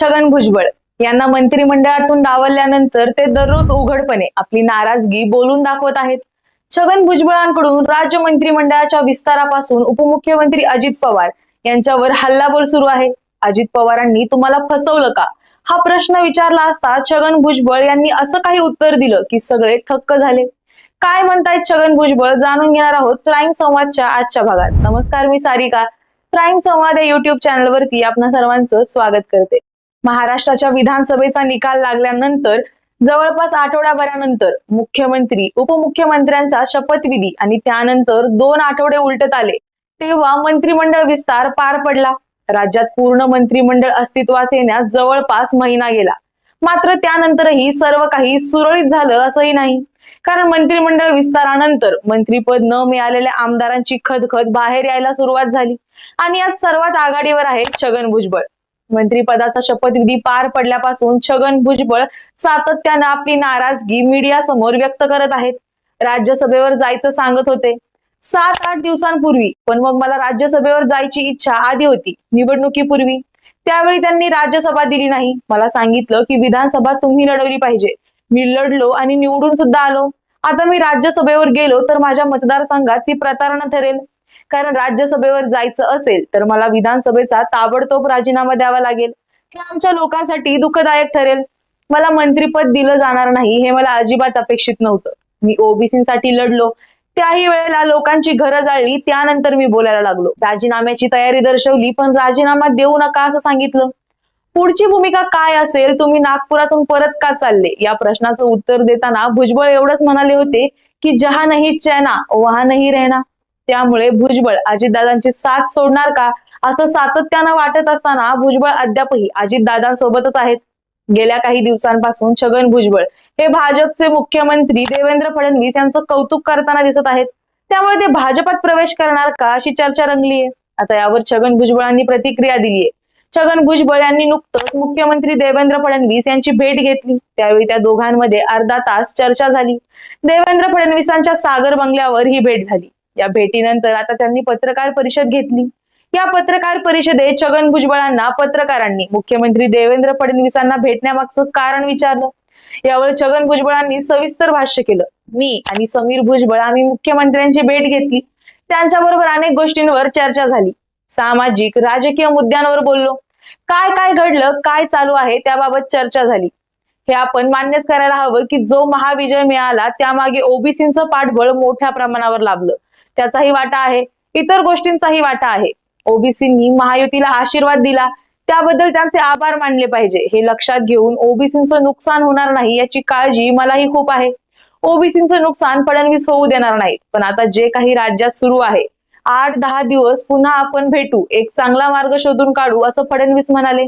छगन भुजबळ यांना मंत्रिमंडळातून डावलल्यानंतर ते दररोज उघडपणे आपली नाराजगी बोलून दाखवत आहेत. छगन भुजबळांकडून राज्य मंत्रिमंडळाच्या विस्तारापासून उपमुख्यमंत्री अजित पवार यांच्यावर हल्लाबोल सुरू आहे. अजित पवारांनी तुम्हाला फसवलं का? हा प्रश्न विचारला असता छगन भुजबळ यांनी असं काही उत्तर दिलं की सगळे थक्क झाले. काय म्हणतायत छगन भुजबळ? जाणून घेणार आहोत प्राईम संवादच्या आजच्या भागात. नमस्कार मी सारिका. प्राईम संवाद या युट्यूब चॅनलवरती आपणा सर्वांचं स्वागत करते. महाराष्ट्राच्या विधानसभेचा निकाल लागल्यानंतर जवळपास आठवड्याभरानंतर मुख्यमंत्री उपमुख्यमंत्र्यांचा शपथविधी आणि त्यानंतर दोन आठवडे उलटत आले तेव्हा मंत्रिमंडळ विस्तार पार पडला. राज्यात पूर्ण मंत्रिमंडळ अस्तित्वात येण्यास जवळपास महिना गेला. मात्र त्यानंतरही सर्व काही सुरळीत झालं असंही नाही. कारण मंत्रिमंडळ विस्तारानंतर मंत्रीपद न मिळालेल्या आमदारांची खदखद बाहेर यायला सुरुवात झाली. आणि आज सर्वात आघाडीवर आहे छगन भुजबळ. मंत्रिपदाचा शपथविधी पार पडल्यापासून छगन भुजबळ सातत्यानं आपली नाराजगी मीडिया समोर व्यक्त करत आहेत. राज्यसभेवर जायचं सांगत होते. सात आठ दिवसांपूर्वी पण मग मला राज्यसभेवर जायची इच्छा आधी होती निवडणुकीपूर्वी. त्यावेळी त्यांनी राज्यसभा दिली नाही. मला सांगितलं की विधानसभा तुम्ही लढवली पाहिजे. मी लढलो आणि निवडून सुद्धा आलो. आता मी राज्यसभेवर गेलो तर माझ्या मतदारसंघात ती प्रतारणा ठरेल. कारण राज्यसभेवर जायचं असेल तर मला विधानसभेचा ताबडतोब राजीनामा द्यावा लागेल. हे आमच्या लोकांसाठी दुःखदायक ठरेल. मला मंत्रीपद दिलं जाणार नाही हे मला अजिबात अपेक्षित नव्हतं. मी ओबीसीसाठी लढलो. त्याही वेळेला लोकांची घरं जाळली त्यानंतर मी बोलायला लागलो. राजीनाम्याची तयारी दर्शवली पण राजीनामा देऊ नका असं सांगितलं. पुढची भूमिका काय असेल तुम्ही नागपुरातून परत का चालले? या प्रश्नाचं उत्तर देताना भुजबळ एवढंच म्हणाले होते की जहा नाही चैना वहा नाही रहना. त्यामुळे भुजबळ अजितदादांची साथ सोडणार का? असं सातत्यानं वाटत असताना भुजबळ अद्यापही अजितदादांसोबतच आहेत. गेल्या काही दिवसांपासून छगन भुजबळ हे भाजपचे मुख्यमंत्री देवेंद्र फडणवीस यांचं कौतुक करताना दिसत आहेत. त्यामुळे ते भाजपात प्रवेश करणार का अशी चर्चा रंगली आहे आता यावर छगन भुजबळांनी प्रतिक्रिया दिली आहे छगन भुजबळ यांनी नुकतंच मुख्यमंत्री देवेंद्र फडणवीस यांची भेट घेतली. त्यावेळी त्या दोघांमध्ये अर्धा तास चर्चा झाली. देवेंद्र फडणवीसांच्या सागर बंगल्यावर ही भेट झाली. या भेटीनंतर आता त्यांनी पत्रकार परिषद घेतली. या पत्रकार परिषदेत छगन भुजबळांना पत्रकारांनी मुख्यमंत्री देवेंद्र फडणवीसांना भेटण्यामागचं कारण विचारलं. यावर छगन भुजबळांनी सविस्तर भाष्य केलं. मी आणि समीर भुजबळ आम्ही मुख्यमंत्र्यांची भेट घेतली. त्यांच्याबरोबर अनेक गोष्टींवर चर्चा झाली. सामाजिक राजकीय मुद्द्यांवर बोललो. काय काय घडलं काय चालू आहे त्याबाबत चर्चा झाली. हे आपण मान्यच करायला हवं की जो महाविजय मिळाला त्यामागे ओबीसींचं पाठबळ मोठ्या प्रमाणावर लाभलं. त्याचाही वाटा आहे. इतर गोष्टींचाही वाटा आहे. ओबीसींनी महायुतीला आशीर्वाद दिला. त्याबद्दल त्यांचे आभार मानले पाहिजे. हे लक्षात घेऊन ओबीसींचं नुकसान होणार नाही याची काळजी मलाही खूप आहे. ओबीसींचं नुकसान फडणवीस होऊ देणार नाही पण आता जे काही राज्यात सुरू आहे आठ दहा दिवस पुन्हा आपण भेटू. एक चांगला मार्ग शोधून काढू असं फडणवीस म्हणाले.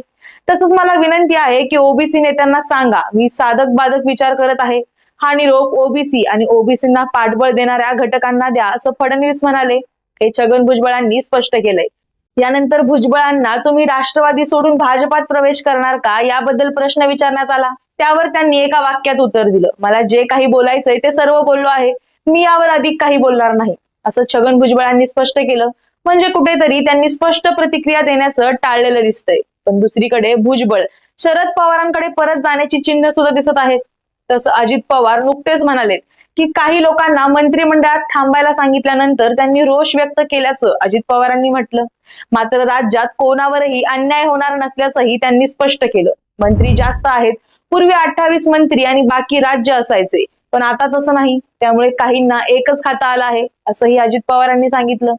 तसंच मला विनंती आहे की ओबीसी नेत्यांना सांगा. मी साधक बाधक विचार करत आहे. हा निरोप ओबीसी आणि ओबीसींना पाठबळ देणाऱ्या घटकांना द्या असं फडणवीस म्हणाले. हे छगन भुजबळांनी स्पष्ट केलंय. यानंतर भुजबळांना तुम्ही राष्ट्रवादी सोडून भाजपात प्रवेश करणार का? याबद्दल प्रश्न विचारण्यात आला. त्यावर त्यांनी एका वाक्यात उत्तर दिलं. मला जे काही बोलायचंय ते सर्व बोललो आहे. मी यावर अधिक काही बोलणार नाही. असं छगन भुजबळांनी स्पष्ट केलं. म्हणजे कुठेतरी त्यांनी स्पष्ट प्रतिक्रिया देण्याचं टाळलेलं दिसतंय. पण दुसरीकडे भुजबळ शरद पवारांकडे परत जाण्याची चिन्ह सुद्धा दिसत आहेत. तसं अजित पवार नुकतेच म्हणाले की काही लोकांना मंत्रिमंडळात थांबायला सांगितल्यानंतर त्यांनी रोष व्यक्त केल्याचं अजित पवारांनी म्हटलं. मात्र राज्यात कोणावरही अन्याय होणार नसल्याचंही त्यांनी स्पष्ट केलं. मंत्री जास्त आहेत. पूर्वी अठ्ठावीस मंत्री आणि बाकी राज्य असायचे. पण आता तसं नाही. त्यामुळे काहींना एकच खाता आलं आहे. असंही अजित पवारांनी सांगितलं.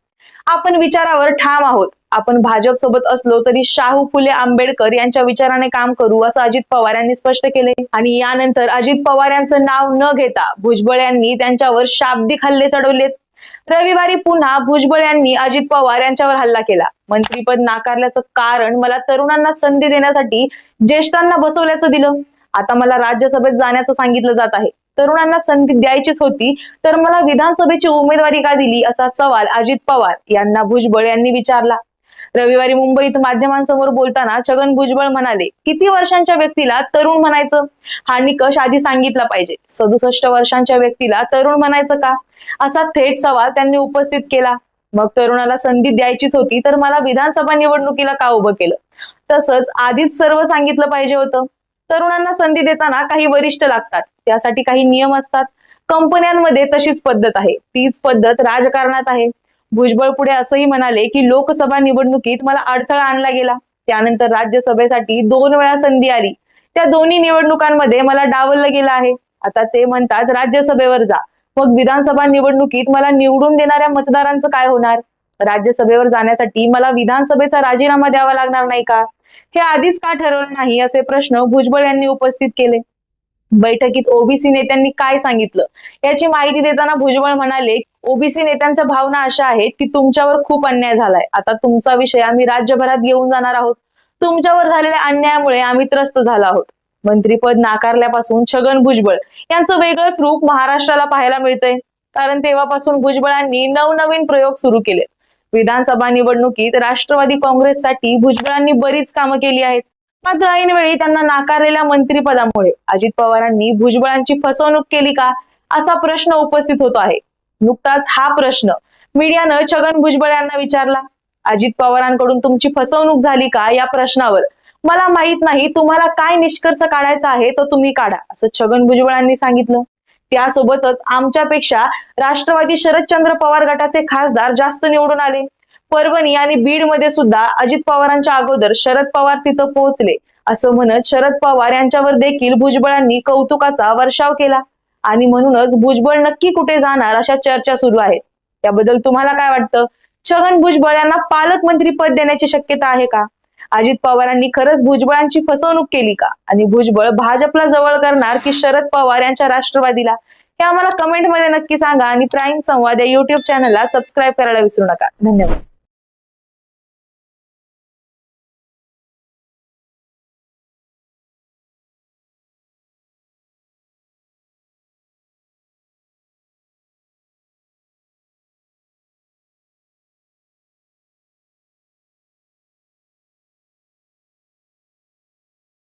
आपण विचारावर ठाम आहोत. आपण भाजप सोबत असलो तरी शाहू फुले आंबेडकर यांच्या विचाराने काम करू असं अजित पवार यांनी स्पष्ट केले. आणि यानंतर अजित पवार यांचं नाव न घेता भुजबळ यांनी त्यांच्यावर शाब्दिक हल्ले चढवलेत. रविवारी पुन्हा भुजबळ यांनी अजित पवार यांच्यावर हल्ला केला. मंत्रीपद नाकारल्याचं कारण मला तरुणांना संधी देण्यासाठी ज्येष्ठांना बसवल्याचं दिलं. आता मला राज्यसभेत जाण्याचं सांगितलं जात आहे. तरुणांना संधी द्यायचीच होती. तर मला विधानसभेची उमेदवारी का दिली असा सवाल अजित पवार यांना भुजबळ यांनी विचारला. रविवारी मुंबईत माध्यमांसमोर बोलताना छगन भुजबळ म्हणाले किती वर्षांच्या व्यक्तीला तरुण म्हणायचं? हा निकष आधी सांगितला पाहिजे. सदुसष्ट वर्षांच्या व्यक्तीला तरुण म्हणायचं का? असा थेट सवाल त्यांनी उपस्थित केला. मग तरुणाला संधी द्यायचीच होती तर मला विधानसभा निवडणुकीला का उभं केलं? तसंच आधीच सर्व सांगितलं पाहिजे होतं. तरुणांना संधी देताना काही वरिष्ठ लागतात. त्यासाठी काही नियम असतात. कंपन्यांमध्ये तशीच पद्धत आहे. तीच पद्धत राजकारणात आहे. भुजबळ पुढे असंही म्हणाले की लोकसभा निवडणुकीत मला अडथळा आणला गेला. त्यानंतर राज्यसभेसाठी दोन वेळा संधी आली. त्या दोन्ही निवडणुकांमध्ये मला डावललं गेलं आहे. आता ते म्हणतात राज्यसभेवर जा. मग विधानसभा निवडणुकीत मला निवडून देणाऱ्या मतदारांचं काय होणार? राज्यसभेवर जाण्यासाठी मला विधानसभेचा राजीनामा द्यावा लागणार नाही का? हे आधीच का ठरवलं नाही? असे प्रश्न भुजबळ यांनी उपस्थित केले. बैठकीत ओबीसी नेत्यांनी काय सांगितलं? याची माहिती देताना भुजबळ म्हणाले ओबीसी नेत्यांच्या भावना अशा आहेत की तुमच्यावर खूप अन्याय झालाय. आता तुमचा विषय आम्ही राज्यभरात घेऊन जाणार आहोत. तुमच्यावर झालेल्या अन्यायामुळे आम्ही त्रस्त झालो आहोत. मंत्रीपद नाकारल्यापासून छगन भुजबळ यांचं वेगळंच रूप महाराष्ट्राला पाहायला मिळतंय. कारण तेव्हापासून भुजबळांनी नवनवीन प्रयोग सुरू केले विधानसभा निवडणुकीत राष्ट्रवादी काँग्रेससाठी भुजबळांनी बरीच कामं केली आहेत. मात्र ऐनवेळी त्यांना नाकारलेल्या मंत्रिपदामुळे अजित पवारांनी भुजबळांची फसवणूक केली का असा प्रश्न उपस्थित होतो आहे. नुकताच हा प्रश्न मीडियानं छगन भुजबळ यांना विचारला अजित पवारांकडून तुमची फसवणूक झाली का या प्रश्नावर? मला माहीत नाही तुम्हाला काय निष्कर्ष काढायचा आहे तो तुम्ही काढा असं छगन भुजबळांनी सांगितलं. त्यासोबतच आमच्यापेक्षा राष्ट्रवादी शरदचंद्र पवार गटाचे खासदार जास्त निवडून आले. परभणी आणि बीडमध्ये सुद्धा अजित पवारांच्या अगोदर शरद पवार तिथं पोहोचले. असं म्हणत शरद पवार यांच्यावर देखील भुजबळांनी कौतुकाचा वर्षाव केला. आणि म्हणूनच भुजबळ नक्की कुठे जाणार अशा चर्चा सुरू आहेत त्याबद्दल तुम्हाला काय वाटतं? छगन भुजबळ यांना पालकमंत्री पद देण्याची शक्यता आहे का? अजित पवारांनी खरंच भुजबळांची फसवणूक केली का? आणि भुजबळ भाजपला जवळ करणार की शरद पवार यांच्या राष्ट्रवादीला? हे आम्हाला कमेंटमध्ये नक्की सांगा आणि प्राईम संवाद या युट्यूब चॅनलला सबस्क्राईब करायला विसरू नका. धन्यवाद.